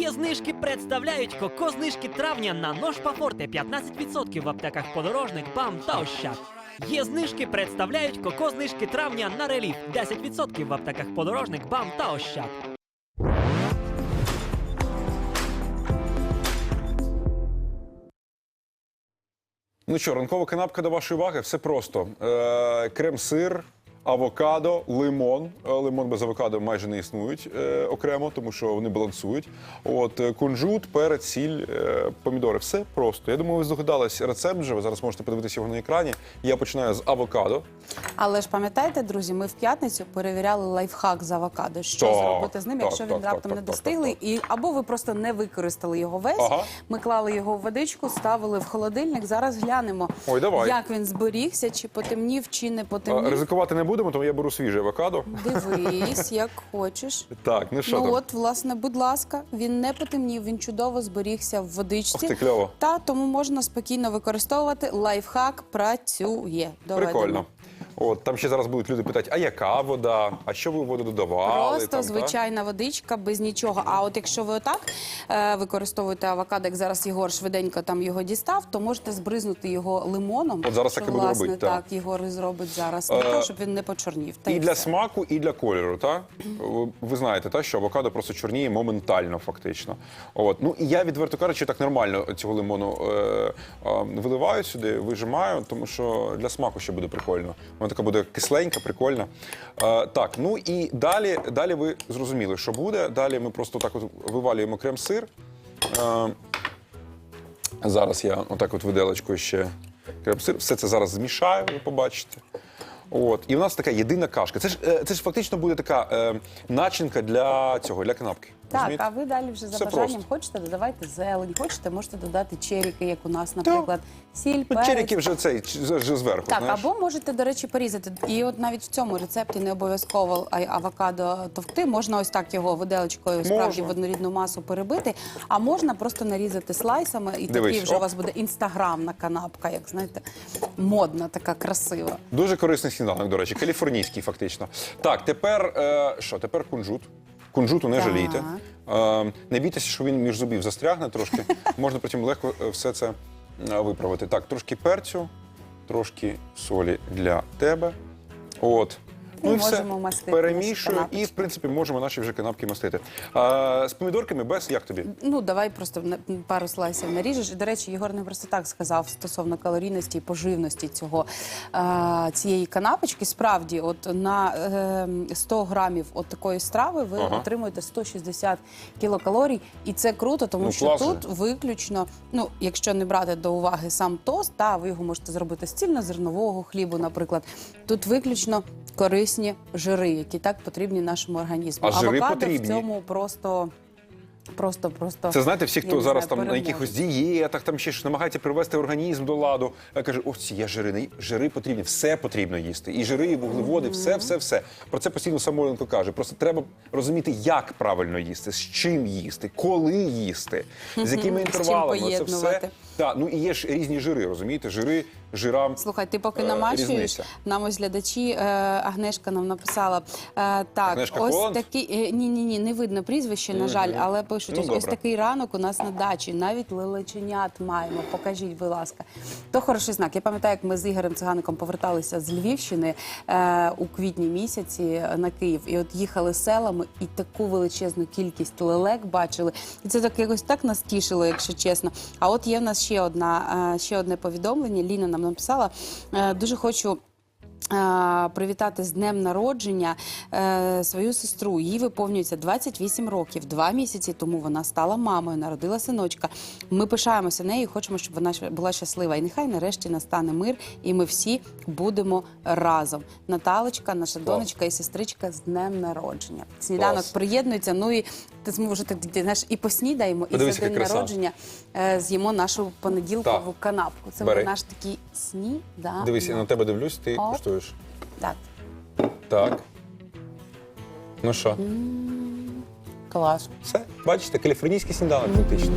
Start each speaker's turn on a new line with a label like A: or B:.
A: Є знижки представляють коко знижки травня на нож Пафорте 15% в аптеках подорожник, БАМ та Ощад. Є знижки представляють коко знижки травня на реліф 10% в аптеках подорожник, БАМ та Ощад.
B: Ну що, ранкова канапка до вашої уваги. Все просто. Е, крем-сир, авокадо, лимон. Е, лимон без авокадо майже не існують е, окремо, тому що вони балансують. От е, кунжут, перець, сіль, е, помідори. Все просто. Я думаю, ви здогадались рецепт вже. Ви зараз можете подивитися його на екрані. Я починаю з авокадо.
C: Але ж пам'ятаєте, друзі, ми в п'ятницю перевіряли лайфхак з авокадо. Що
B: Так,
C: зробити з ним,
B: так,
C: якщо
B: так,
C: він
B: так,
C: раптом
B: так,
C: не достигли,
B: так,
C: і або ви просто не використали його весь.
B: Ага.
C: Ми клали його в водичку, ставили в холодильник. Зараз глянемо,
B: Ой, давай.
C: як він зберігся, чи потемнів, чи не потемнів.
B: ризикувати не будемо, тому я беру свіже авокадо.
C: Дивись, як хочеш.
B: Так, ну що
C: ну
B: там?
C: от, власне, будь ласка, він не потемнів, він чудово зберігся в водичці.
B: Ох ти, кльово.
C: Та тому можна спокійно використовувати. Лайфхак працює. Доведено.
B: Прикольно. От там ще зараз будуть люди питати, а яка вода? А що ви у воду додавали?
C: Просто
B: там, та?
C: звичайна водичка без нічого. А от якщо ви отак е, використовуєте авокадо, як зараз Єгор швиденько там його дістав, то можете збризнути його лимоном.
B: От зараз
C: що,
B: так і буду
C: власне,
B: робити, так.
C: Так, Єгор і зробить зараз.
B: Е,
C: того, щоб він не почорнів. Та
B: І
C: й
B: для
C: все.
B: смаку, і для кольору, так? Ви знаєте, та, що авокадо просто чорніє моментально, фактично. От. Ну і я, відверто кажучи, так нормально цього лимону е, е, виливаю сюди, вижимаю, тому що для смаку ще буде прикольно. Така буде кисленька, прикольна. Е, так, ну і далі, далі ви зрозуміли, що буде. Далі ми просто так от вивалюємо крем-сир. Е, зараз я отак от виделочкою ще крем-сир. Все це зараз змішаю, ви побачите. От, і у нас така єдина кашка. Це ж е, це ж фактично буде така е, начинка для цього, для канапки.
C: Так, а ви далі вже за
B: Все
C: бажанням
B: просто.
C: хочете додавайте зелень, хочете, можете додати черіки, як у нас, наприклад, сіль,
B: Ну,
C: перець.
B: черіки вже цей вже зверху.
C: Так,
B: знаєш.
C: або можете, до речі, порізати. І от навіть в цьому рецепті не обов'язково а- авокадо товкти. Можна ось так його виделочкою справді
B: Можна.
C: в однорідну масу перебити, а можна просто нарізати слайсами, і
B: Дивись,
C: такий вже
B: оп.
C: у вас буде інстаграмна канапка, як знаєте, модна, така красива.
B: Дуже корисний сніданок, до речі, каліфорнійський, фактично. Так, тепер е, що? Тепер кунжут. Кунжуту не жалійте. Не бійтеся, що він між зубів застрягне трошки. Можна потім легко е, все це е, виправити. Так, трошки перцю, трошки солі для тебе. От. Ну і все
C: можемо мастити
B: перемішую,
C: наші
B: і
C: канапочки.
B: в принципі можемо наші вже канапки мастити. А, з помідорками без як тобі?
C: Ну, давай просто на- пару слайсів наріжеш. До речі, Єгор не просто так сказав стосовно калорійності і поживності цього, е, цієї канапочки. Справді, от на е, 100 грамів от такої страви ви
B: Ага.
C: отримуєте 160 кілокалорій. І це круто, тому
B: Ну,
C: що
B: клас
C: тут виключно, ну, якщо не брати до уваги сам тост, та ви його можете зробити з цільнозернового хлібу, наприклад. Тут виключно корисні жири, які так потрібні нашому організму.
B: А жири
C: Авокадо
B: потрібні.
C: в цьому просто. Просто, просто
B: Це знаєте, всі, хто зараз
C: знаю,
B: там на якихось дієтах, там ще щось намагається привести організм до ладу. Я кажу, ось ці є жири, жири потрібні, все потрібно їсти. І жири, і вуглеводи, все, все, все. Про це постійно Самойленко каже. Просто треба розуміти, як правильно їсти, з чим їсти, коли їсти, з якими
C: З чим
B: інтервалами. Це все. Так, ну і є ж різні жири, розумієте? Жири, жирам.
C: Слухай, ти поки
B: е,
C: намачуєш,
B: різниця.
C: нам ось глядачі, е, Агнешка нам написала. Е, так,
B: Агнешка
C: ось
B: Холланд?
C: такий, е, ні, ні, ні, не видно прізвище, на жаль, але пишуть,
B: Ну,
C: ось, ось
B: добре.
C: такий ранок у нас на дачі, навіть лелеченят маємо. Покажіть, будь ласка. То хороший знак. Я пам'ятаю, як ми з Ігорем Цигаником поверталися з Львівщини е, у квітні місяці на Київ, і от їхали селами, і таку величезну кількість лелек бачили. І це так якось так нас тішило, якщо чесно. А от є в нас ще одна е, ще одне повідомлення. Ліна нам написала. Е, Дуже хочу. е, Привітати з днем народження е, свою сестру. Їй виповнюється 28 років. Два місяці тому вона стала мамою, народила синочка. Ми пишаємося нею, і хочемо, щоб вона була щаслива. І нехай нарешті настане мир, і ми всі будемо разом. Наталочка, наша донечка і сестричка з днем народження. Сніданок приєднується. Ну і ти зможете знаєш, і поснідаємо, і
B: Подивись,
C: за день
B: краса.
C: народження е, з'їмо нашу понеділкову
B: Так.
C: канапку. Це
B: Бери.
C: буде наш такий сніданок.
B: Дивись, я на тебе дивлюсь, ти
C: Оп.
B: куштуєш.
C: Так,
B: Так. Ну що?
C: клас.
B: Все, бачите, каліфорнійський сніданок фактично.